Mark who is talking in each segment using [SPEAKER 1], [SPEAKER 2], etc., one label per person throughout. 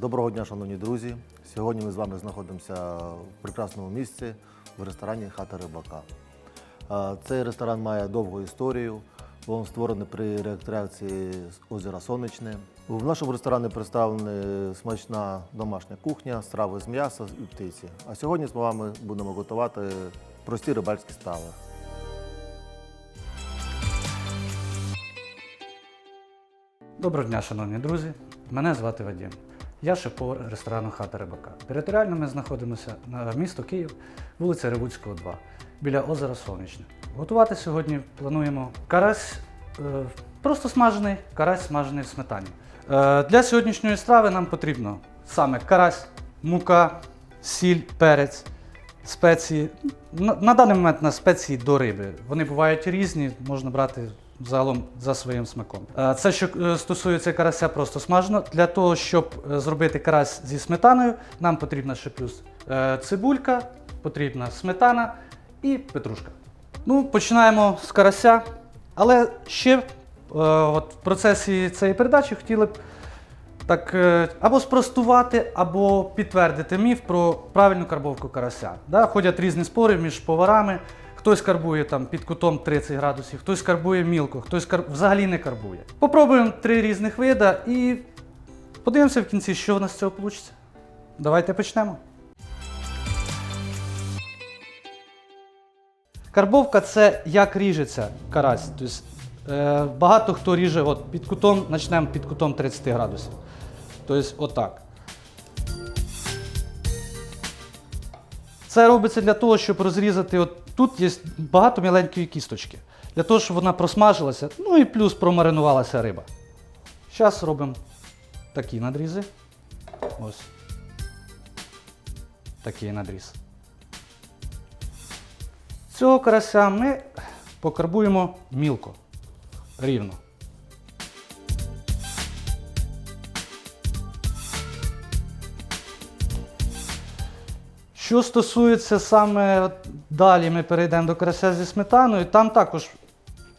[SPEAKER 1] Доброго дня, шановні друзі. Сьогодні ми з вами знаходимося в прекрасному місці в ресторані Хата Рибака. Е, Цей ресторан має довгу історію. Він створений при реакції з озера Сонячне. В нашому ресторані представлена смачна домашня кухня, страви з м'яса і птиці. А сьогодні з вами будемо готувати прості рибальські страви.
[SPEAKER 2] Доброго дня, шановні друзі. Мене звати Вадим. Я шеф-повар ресторану Хата Рибака. Територіально ми знаходимося на місто Київ, вулиця Ревуцького, 2, біля озера Сонячне. Готувати сьогодні плануємо карась е, просто смажений, карась смажений в сметані. Е, для сьогоднішньої страви нам потрібно саме карась, мука, сіль, перець, спеції. На, на даний момент на спеції до риби. Вони бувають різні, можна брати загалом за своїм смаком. Е, Це що е, стосується карася просто смажено. Для того, щоб е, зробити карась зі сметаною, нам потрібна ще плюс цибулька, потрібна сметана і петрушка. Ну, починаємо з карася, але ще от в процесі цієї передачі хотіли б так або спростувати, або підтвердити міф про правильну карбовку карася. Да? Ходять різні спори між поварами. Хтось карбує там під кутом 30 градусів, хтось карбує мілко, хтось кар... взагалі не карбує. Попробуємо три різних вида і подивимося в кінці, що в нас з цього вийде. Давайте почнемо. Карбовка це як ріжеться карась. Тобто, е, багато хто ріже от, під кутом, почнемо під кутом 30 градусів. Тобто отак. Це робиться для того, щоб розрізати. От, тут є багато міленької кісточки. Для того, щоб вона просмажилася, ну і плюс промаринувалася риба. Зараз робимо такі надрізи. Ось. Такий надріз. Цього карася ми покарбуємо мілко, рівно. Що стосується саме далі, ми перейдемо до карася зі сметаною, там також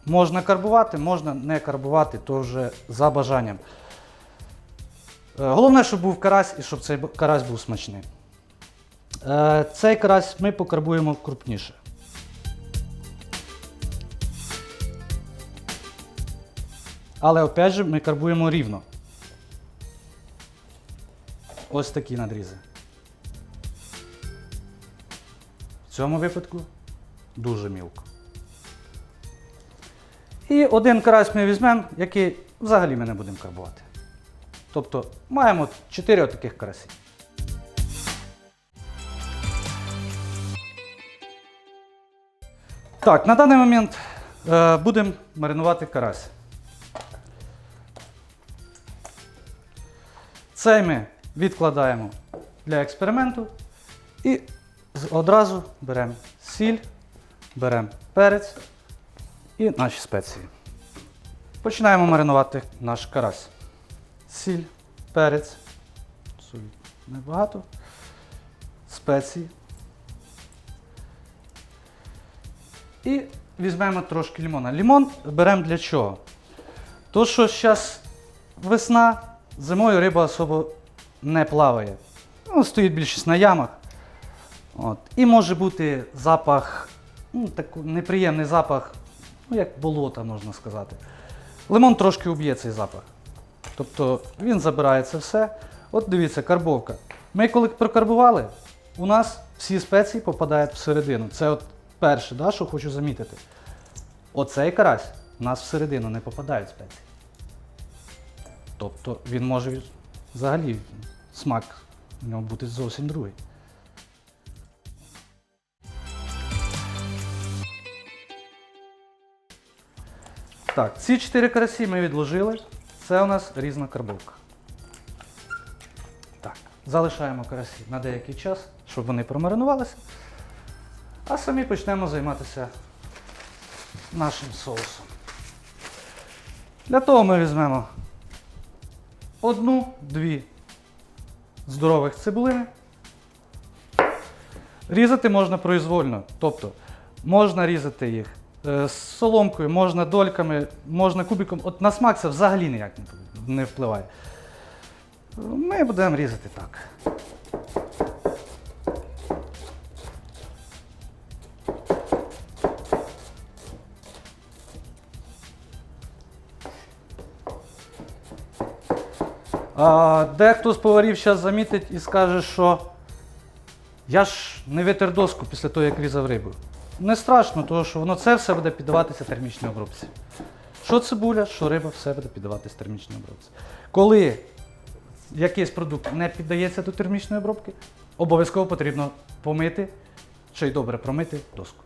[SPEAKER 2] можна карбувати, можна не карбувати, то вже за бажанням. Е, Головне, щоб був карась і щоб цей карась був смачний. Е, Цей карась ми покарбуємо крупніше. Але опять же ми карбуємо рівно. Ось такі надрізи. Цьому випадку дуже мілко. І один карась ми візьмемо, який взагалі ми не будемо карбувати. Тобто маємо 4 таких карасі. Так, на даний момент е, будемо маринувати карась. Цей ми відкладаємо для експерименту і одразу беремо сіль, беремо перець і наші спеції. Починаємо маринувати наш карась. Сіль, перець, солі небагато, спеції. І візьмемо трошки лимона. Лимон беремо для чого? То, що зараз весна, зимою риба особо не плаває. Ну, стоїть більшість на ямах. От. І може бути запах, ну, такий неприємний запах, ну, як болота, можна сказати. Лимон трошки уб'є цей запах. Тобто він забирає це все. От дивіться, карбовка. Ми коли прокарбували, у нас всі спеції попадають всередину. Це от перше, да, що хочу замітити. Оцей карась у нас всередину не попадають спеції. Тобто він може взагалі смак у нього бути зовсім другий. Так, ці чотири карасі ми відложили. Це у нас різна карбовка. Так, залишаємо карасі на деякий час, щоб вони промаринувалися. А самі почнемо займатися нашим соусом. Для того ми візьмемо одну-дві здорових цибулини. Різати можна произвольно. Тобто можна різати їх з соломкою, можна дольками, можна кубиком. От на смак це взагалі ніяк не- не впливає. Ми будемо різати так. А, дехто з поварів зараз замітить і скаже, що я ж не витер доску після того, як різав рибу. Не страшно, тому що воно це все буде піддаватися термічній обробці. Що цибуля, що риба, все буде піддаватися термічній обробці. Коли якийсь продукт не піддається до термічної обробки, обов'язково потрібно помити чи й добре промити доску.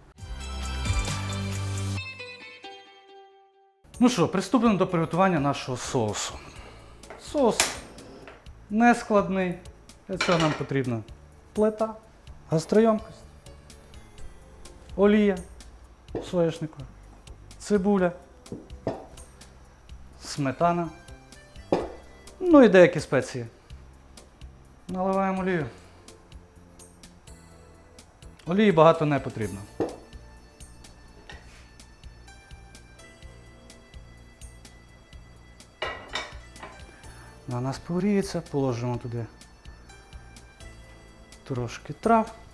[SPEAKER 2] Ну що, приступимо до приготування нашого соусу. Соус не складний. Для цього нам потрібна плита, гастроємкость, олія соняшникова, цибуля, сметана, ну і деякі спеції. Наливаємо олію. Олії багато не потрібно. На нас положимо туди трошки трав.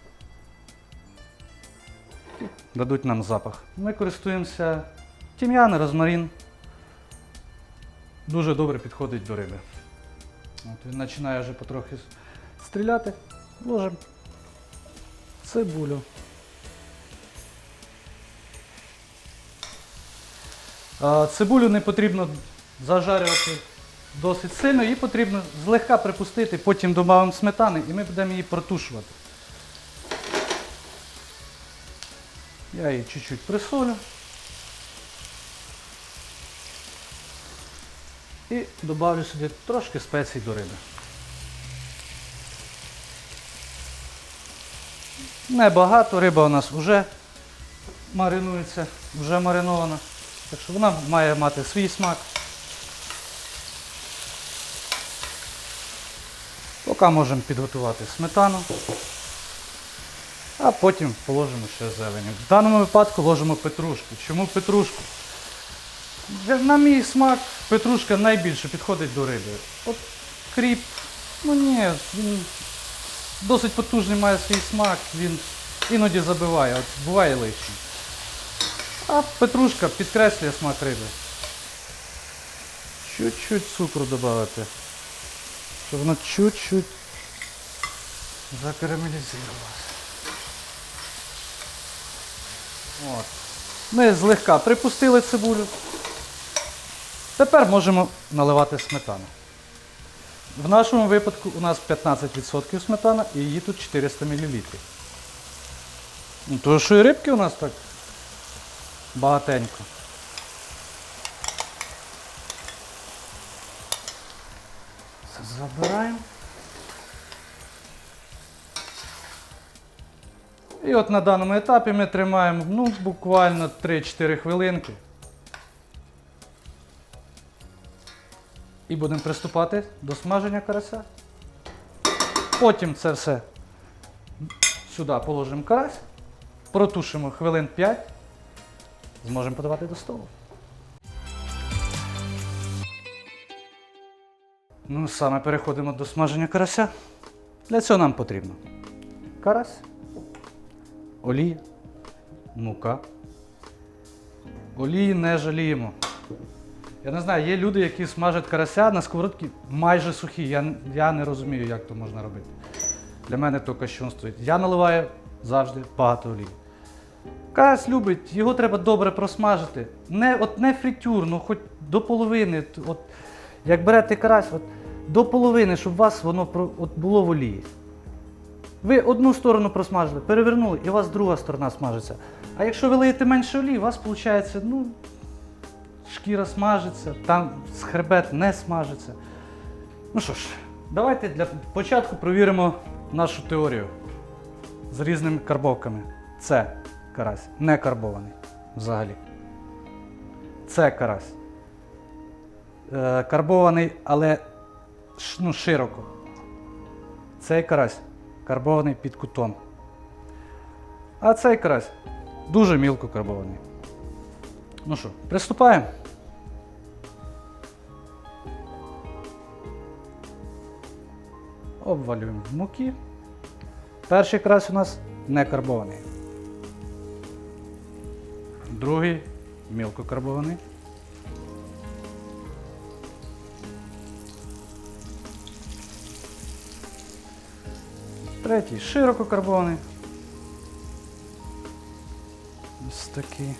[SPEAKER 2] Дадуть нам запах. Ми користуємося тім'ян, розмарин. Дуже добре підходить до риби. От він починає вже потрохи стріляти. Ложимо цибулю. Цибулю не потрібно зажарювати досить сильно, її потрібно злегка припустити, потім додамо сметани і ми будемо її протушувати. Я її чуть-чуть присолю. І додавлю сюди трошки спецій до риби. Небагато, риба у нас вже маринується, вже маринована. Так що вона має мати свій смак. Поки можемо підготувати сметану, а потім положимо ще зелень. В даному випадку ложимо петрушку. Чому петрушку? На мій смак петрушка найбільше підходить до риби. От кріп, ну ні, він досить потужний має свій смак, він іноді забиває, от буває лишній. А петрушка підкреслює смак риби. Чуть-чуть цукру додати щоб воно чуть-чуть закарамелізувалося. От. Ми злегка припустили цибулю. Тепер можемо наливати сметану. В нашому випадку у нас 15% сметана і її тут 400 мл. Ну, Тому що і рибки у нас так багатенько. Це. І от на даному етапі ми тримаємо ну, буквально 3-4 хвилинки. І будемо приступати до смаження карася. Потім це все сюди положимо карась, протушимо хвилин 5, зможемо подавати до столу. Ну, саме переходимо до смаження карася. Для цього нам потрібно карась, олія, мука. Олії не жаліємо. Я не знаю, є люди, які смажать карася на сковородці майже сухі. Я, я не розумію, як то можна робити. Для мене то кощунство. Я наливаю завжди багато олії. Карась любить, його треба добре просмажити. Не, от не фритюр, ну хоч до половини. От, як берете карась, от, до половини, щоб у вас воно от було в олії. Ви одну сторону просмажили, перевернули, і у вас друга сторона смажиться. А якщо ви лиєте менше олії, у вас виходить, ну, шкіра смажиться, там хребет не смажиться. Ну що ж, давайте для початку провіримо нашу теорію з різними карбовками. Це карась не карбований взагалі. Це карась. Е, карбований, але ну, широко. Цей карась карбований під кутом. А цей карась дуже мілко карбований. Ну що, приступаємо. обвалюємо в муки. Перший карась у нас не карбований. Другий мілко карбований. Третій широко карбований. Ось такий.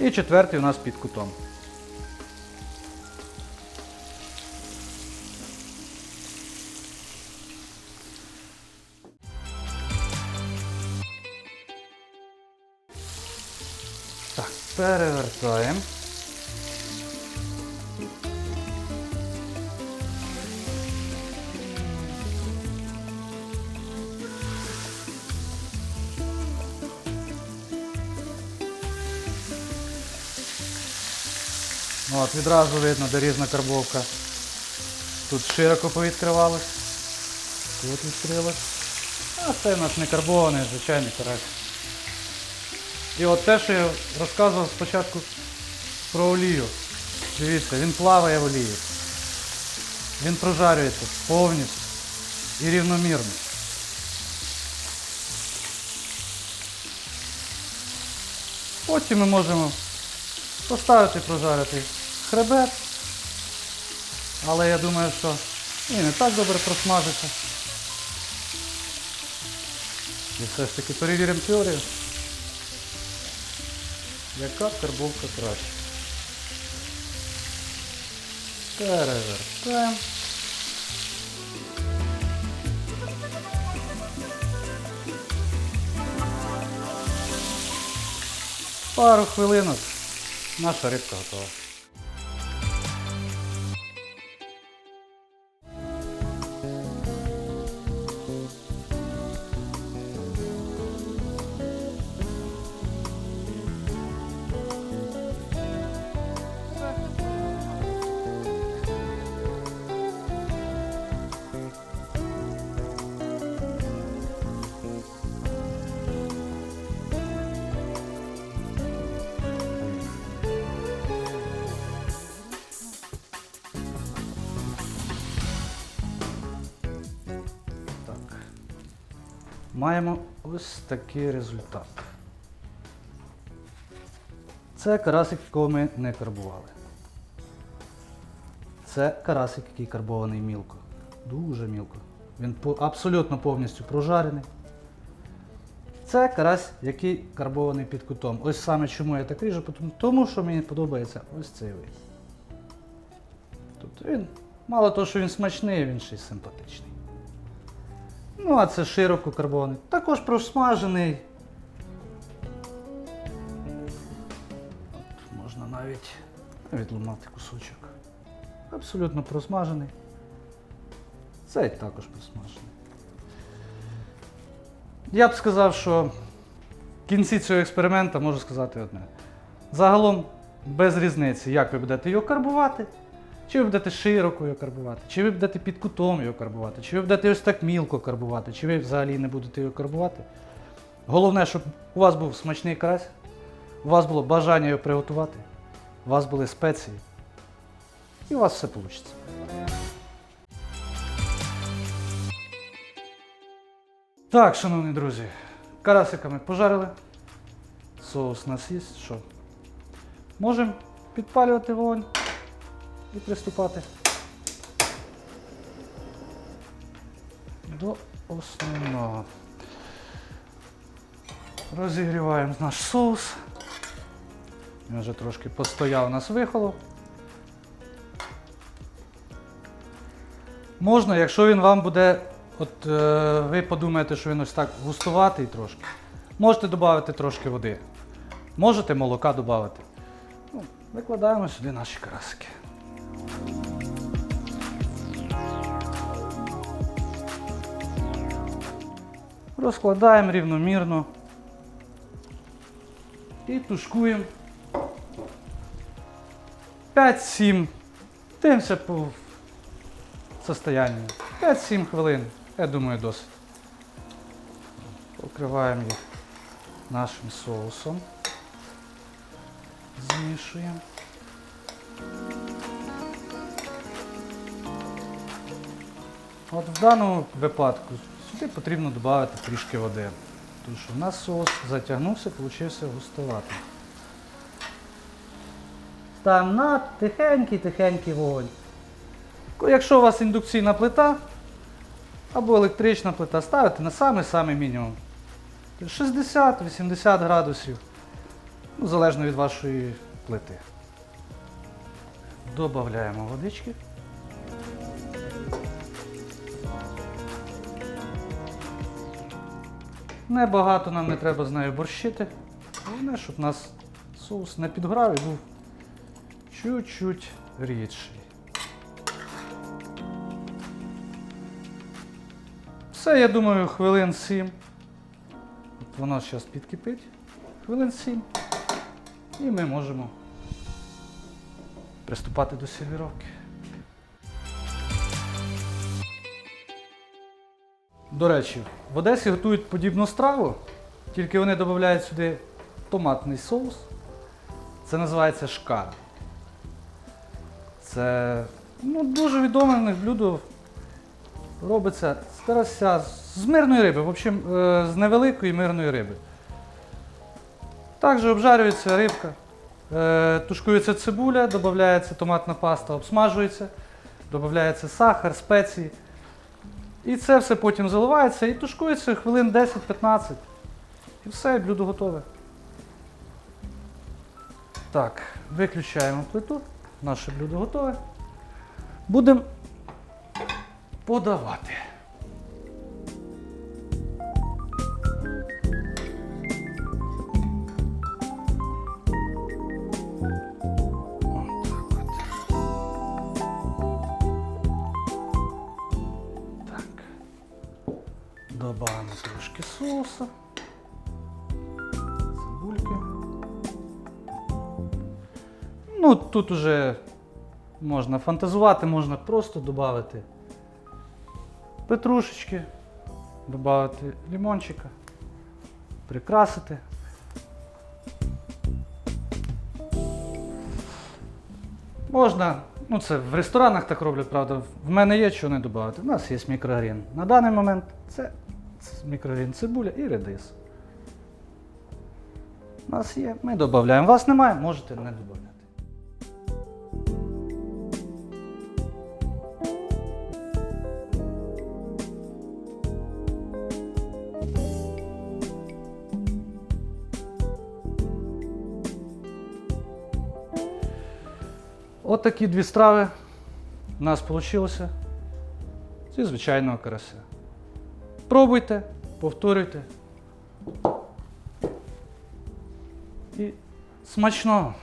[SPEAKER 2] І четвертий у нас під кутом. Так, перевертаємо. От, відразу видно, де різна карбовка. Тут широко повідкривалось, тут відкрилось. А це у нас не карбований, звичайний карась. І от те, що я розказував спочатку про олію. Дивіться, він плаває в олії. Він прожарюється повністю і рівномірно. Потім ми можемо поставити прожарити хребет. Але я думаю, що і не так добре просмажиться. І все ж таки перевіримо теорію. Яка карбовка краще? Перевертаємо. Пару хвилинок. Наша рибка готова. Маємо ось такий результат. Це карасик, якого ми не карбували. Це карасик, який карбований мілко. Дуже мілко. Він абсолютно повністю прожарений. Це карась, який карбований під кутом. Ось саме чому я так ріжу, тому- що мені подобається ось цей вид. Тобто він, мало того, що він смачний, він ще й симпатичний. Ну, а це широко карбований. Також просмажений. От можна навіть відломати кусочок. Абсолютно просмажений. Цей також просмажений. Я б сказав, що в кінці цього експерименту можу сказати одне. Загалом без різниці, як ви будете його карбувати, чи ви будете широко його карбувати, чи ви будете під кутом його карбувати, чи ви будете ось так мілко карбувати, чи ви взагалі не будете його карбувати. Головне, щоб у вас був смачний карась, у вас було бажання його приготувати, у вас були спеції, і у вас все вийде. Так, шановні друзі, карасика ми пожарили. Соус у нас є. Що? Можемо підпалювати вогонь і приступати до основного. Розігріваємо наш соус. Він вже трошки постояв у нас вихолов. Можна, якщо він вам буде, от е, ви подумаєте, що він ось так густуватий трошки, можете додати трошки води. Можете молока додати. Ну, викладаємо сюди наші карасики. Розкладаємо рівномірно і тушкуємо 5-7. Дивимося по состоянню. 5-7 хвилин. Я думаю, досить. Покриваємо їх нашим соусом. Змішуємо. От в даному випадку сюди потрібно додати трішки води. Тому що в нас соус затягнувся, получився густоватий. Ставимо на тихенький-тихенький вогонь. Якщо у вас індукційна плита або електрична плита, ставите на самий-самий мінімум. 60-80 градусів, ну, залежно від вашої плити. Добавляємо водички. Небагато нам не треба з нею борщити. Головне, щоб у нас соус не підграв і був чуть-чуть рідший. Все, я думаю, хвилин 7. От воно зараз підкипить. Хвилин 7. І ми можемо приступати до сервіровки. До речі, в Одесі готують подібну страву, тільки вони додають сюди томатний соус. Це називається шкар. Це ну, дуже відоме блюдо. Робиться з карася, з мирної риби, в общем, е, з невеликої мирної риби. Також обжарюється рибка, е, тушкується цибуля, додається томатна паста, обсмажується, додається сахар, спеції. І це все потім заливається і тушкується хвилин 10-15. І все, блюдо готове. Так, виключаємо плиту. Наше блюдо готове. Будемо подавати. Тут уже можна фантазувати, можна просто додати петрушечки, додати лимончика, прикрасити. Можна, ну це в ресторанах так роблять, правда. В мене є що не додати. У нас є мікрогрін. На даний момент це мікрогрін цибуля і редис. У нас є, ми додаємо. Вас немає, можете не додати. От такі дві страви у нас вийшло зі звичайного карася. Пробуйте, повторюйте. І смачного!